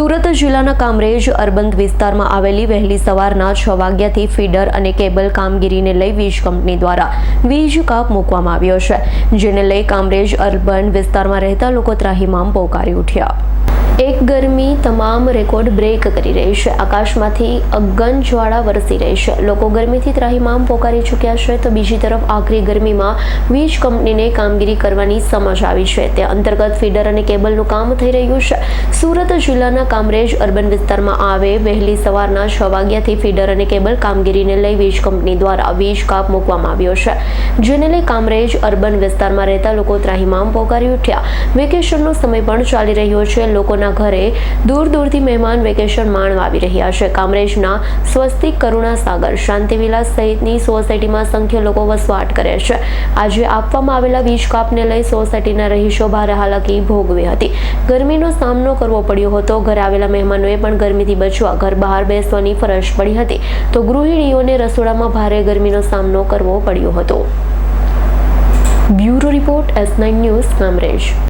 સુરત જિલ્લાના કામરેજ અરબંદ વિસ્તારમાં આવેલી વહેલી સવારના છ વાગ્યાથી ફીડર અને કેબલ કામગીરીને લઈ વીજ કંપની દ્વારા વીજ કાપ મૂકવામાં આવ્યો છે, જેને લઈ કામરેજ અર્બન વિસ્તારમાં રહેતા લોકો ત્રાહિમામ પોકારી ઉઠ્યા. એક ગરમી તમામ રેકોર્ડ બ્રેક કરી રહી છે. આકાશમાંથી અગન જ્વાળા વરસી રહી છે. લોકો ગરમીથી ત્રાહિમામ પોકારી ચૂક્યા છે તો બીજી તરફ આખરી ગરમીમાં વીજ કંપનીને કામગીરી કરવાની સમજ આવી છે. તે અંતર્ગત ફીડર અને કેબલનું કામ થઈ રહ્યું છે. સુરત જિલ્લાના કામરેજ અર્બન વિસ્તારમાં આવે વહેલી સવારના છ વાગ્યાથી ફીડર અને કેબલ કામગીરીને લઈ વીજ કંપની દ્વારા વીજ કાપ મૂકવામાં આવ્યો છે. જેને લઈ કામરેજ અર્બન વિસ્તારમાં રહેતા લોકો ત્રાહિમામ પોકારી ઉઠ્યા. વેકેશનનો સમય પણ ચાલી રહ્યો છે. લોકોના ઘરે દૂર દૂરથી મહેમાન વેકેશન માણવા આવી રહ્યા છે. કામરેજના સ્વસ્તિક કરુણા સાગર, શાંતિવિલાસ સહિતની સોસાયટીમાં સંખ્ય લોકો વસવાટ કરે છે. આજે આપવામાં આવેલા વીજ કાપને લઈ સોસાયટીના રહીશો ભારે હાલાકી ભોગવી હતી. ગરમીનો સામનો કરવો પડ્યો હતો. ઘરે આવેલા મહેમાનોએ પણ ગરમીથી બચવા ઘર બહાર બેસવાની ફરજ પડી હતી. તો ગૃહિણીઓને રસોડામાં ભારે ગરમીનો સામનો કરવો પડ્યો હતો. Bureau report S nine news, Kamrej.